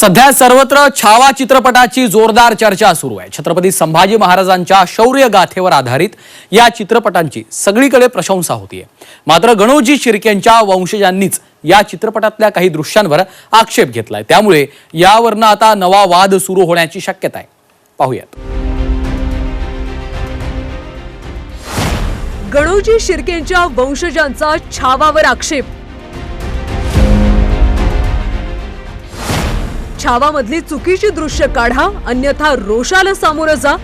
सध्या सर्वत्र छावा चित्रपटाची जोरदार चर्चा सुरू आहे. छत्रपती संभाजी महाराजांच्या शौर्य गाथेवर आधारित या चित्रपटांची सगळीकडे प्रशंसा होतीये. मात्र गणोजी शिर्केंच्या वंशजांनीच या चित्रपटातल्या काही दृश्यांवर आक्षेप घेतलाय. त्यामुळे यावरनं आता नवा वाद सुरू होण्याची शक्यता आहे. पाहूयात. गणोजी शिर्केंच्या वंशजांचा छावावर आक्षेप छावामधली चुकीची दृश्य काढा अन्यथा रोषाला सामोरं जा.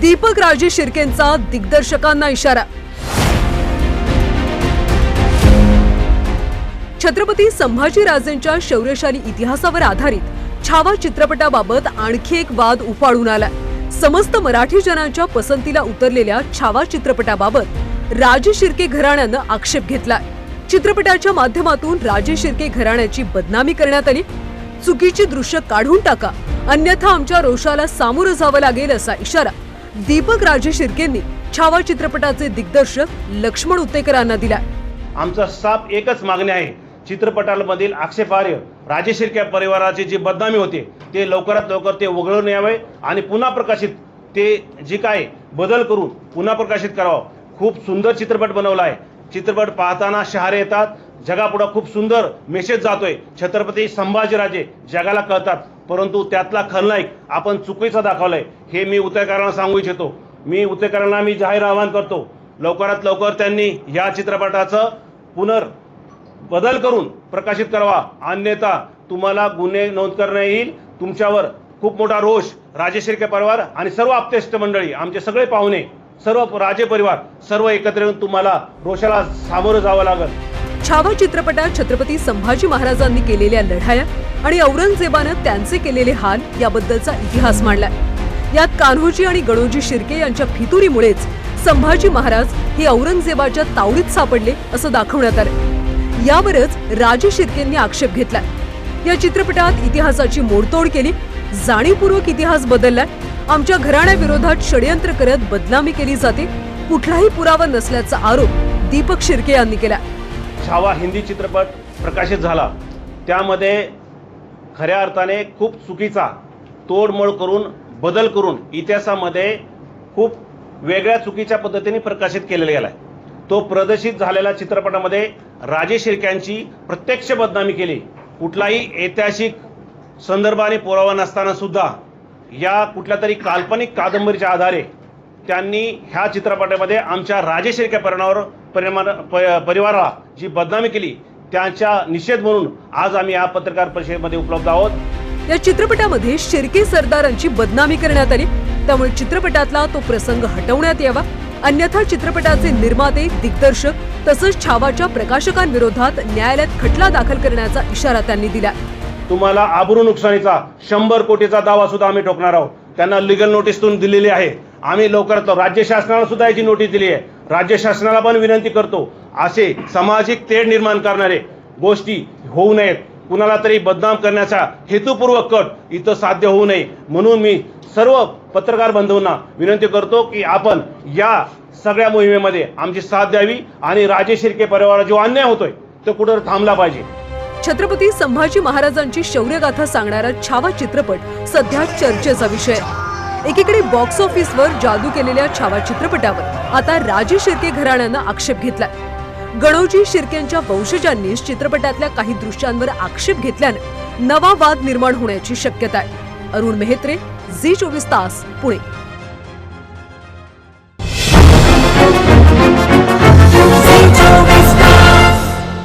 दीपक राजे शिर्केंचा दिग्दर्शकांना इशारा. छत्रपती संभाजीराजेंच्या शौर्यशाली इतिहासावर आधारित छावा चित्रपटाबाबत आणखी एक वाद उफाळून आला. समस्त मराठी जनांच्या पसंतीला उतरलेल्या छावा चित्रपटाबाबत राजे शिर्के घराण्यानं आक्षेप घेतलाय. चित्रपटाच्या माध्यमातून राजे शिर्के घराण्याची बदनामी करण्यात आली. चुकीची दृश्य काढून टाका. अन्यथा आमच्या रोषाला सामोरं जावं लागेल असा इशारा दीपक राजे शिर्केंनी छावा चित्रपटाचे दिग्दर्शक लक्ष्मण उत्तेकरांना दिलाय. आमचा साप एकच मागणी आहे. चित्रपटामधील आक्षेपार्ह राजे शिर्के परिवाराची जी बदनामी होते ते लवकरात लवकर ते वगळून यावे आणि पुन्हा प्रकाशित ते जे काय बदल करून पुन्हा प्रकाशित करावं. खूप सुंदर चित्रपट बनवला आहे. चित्रपट पाहताना शहारे येतात. जगापुढं खूप सुंदर मेसेज जातोय. छत्रपती संभाजीराजे जगाला कळतात. परंतु त्यातला खलनायक आपण चुकीचा दाखवलाय. हे मी उतेकरांना सांगू इच्छितो. मी उतेकरांना मी जाहीर आवाहन करतो. लवकरात लवकर त्यांनी या चित्रपटाचं पुनर् बदल करून प्रकाशित करावा. अन्यथा तुम्हाला गुन्हे नोंद करण्यात येईल. तुमच्यावर खूप मोठा रोष. राजे शिर्के परिवार आणि सर्व आप्तेष्ट मंडळी आमचे सगळे पाहुणे सर्व राजे परिवार सर्व एकत्र येऊन तुम्हाला रोषाला सामोरं जावं लागल. छावा चित्रपटात छत्रपती संभाजी महाराजांनी केलेल्या लढाया आणि औरंगजेबानं त्यांचे केलेले हाल याबद्दलचा इतिहास मांडलाय. यात कान्होजी आणि गणोजी शिर्के यांच्या फितुरीमुळेच संभाजी महाराज हे औरंगजेबाच्या तावडीत सापडले असं दाखवण्यात आलं. यावरच राजे शिर्केंनी आक्षेप घेतलाय. या चित्रपटात इतिहासाची मोडतोड केली जाणीवपूर्वक इतिहास बदललाय आमच्या घराण्याविरोधात षडयंत्र करत बदनामी केली जाते. कुठलाही पुरावा नसल्याचा आरोप दीपक शिर्के यांनी केला. छावा हिंदी चित्रपट प्रकाशित झाला. त्यामध्ये खऱ्या अर्थाने खूप चुकीचा तोडमोड करून बदल करून इतिहासामध्ये खूप वेगळ्या चुकीच्या पद्धतीने प्रकाशित केलेला गेला आहे तो प्रदर्शित झालेल्या चित्रपटामध्ये राजे शिर्क्यांची प्रत्यक्ष बदनामी केली. कुठलाही ऐतिहासिक संदर्भाने पुरावा नसताना सुद्धा या कुठल्या तरी काल्पनिक कादंबरीच्या आधारे त्यांनी ह्या चित्रपटामध्ये आमच्या राजे शिर्के परिणावर परिमा परिवाराला जी बदनामी केली त्यांच्या निषेध म्हणून आज आम्ही या पत्रकार परिषदेमध्ये उपलब्ध आहोत. या चित्रपटामध्ये शिर्के सरदारांची बदनामी करण्यात आली. त्यामुळे चित्रपटातला तो प्रसंग हटवण्यात यावा. अन्यथा चित्रपटाचे निर्माते दिग्दर्शक तसंच छावाच्या प्रकाशकांविरोधात न्यायालयात खटला दाखल करण्याचा इशारा त्यांनी दिला. तुम्हाला आबरू नुकसानीचा शंभर कोटीचा दावा सुद्धा आम्ही ठोकणार आहोत. त्यांना लिगल नोटीसतून दिलेली आहे. आम्ही लवकरात लवकर राज्य शासनाला सुद्धा याची नोटीस दिली आहे. राज्य शासनाला पण विनंती करतो. असे सामाजिक तेढ निर्माण करणारे गोष्टी होऊ नयेत. कुणाला तरी बदनाम करण्याचा हेतुपूर्वक कट इथं साध्य होऊ नये. म्हणून मी सर्व पत्रकार बंधूंना विनंती करतो की आपण या सगळ्या मोहिमेमध्ये आमची साथ द्यावी आणि राजे शिर्के परिवाराला जो अन्याय होतोय तो कुठं थांबला पाहिजे? छत्रपती संभाजी महाराजांची शौर्यगाथा सांगणारा छावा चित्रपट सध्या चर्चेचा विषय. आहे. एकीकडे बॉक्स ऑफिसवर जादू केलेल्या छावा चित्रपटावर आता राजे शिर्के घराण्यानं आक्षेप घेतलाय. गणोजी शिर्केंच्या वंशजांनीच चित्रपटातल्या काही दृश्यांवर आक्षेप घेतल्यानं नवा वाद निर्माण होण्याची शक्यता आहे. अरुण मेहत्रे झी चोवीस तास पुणे.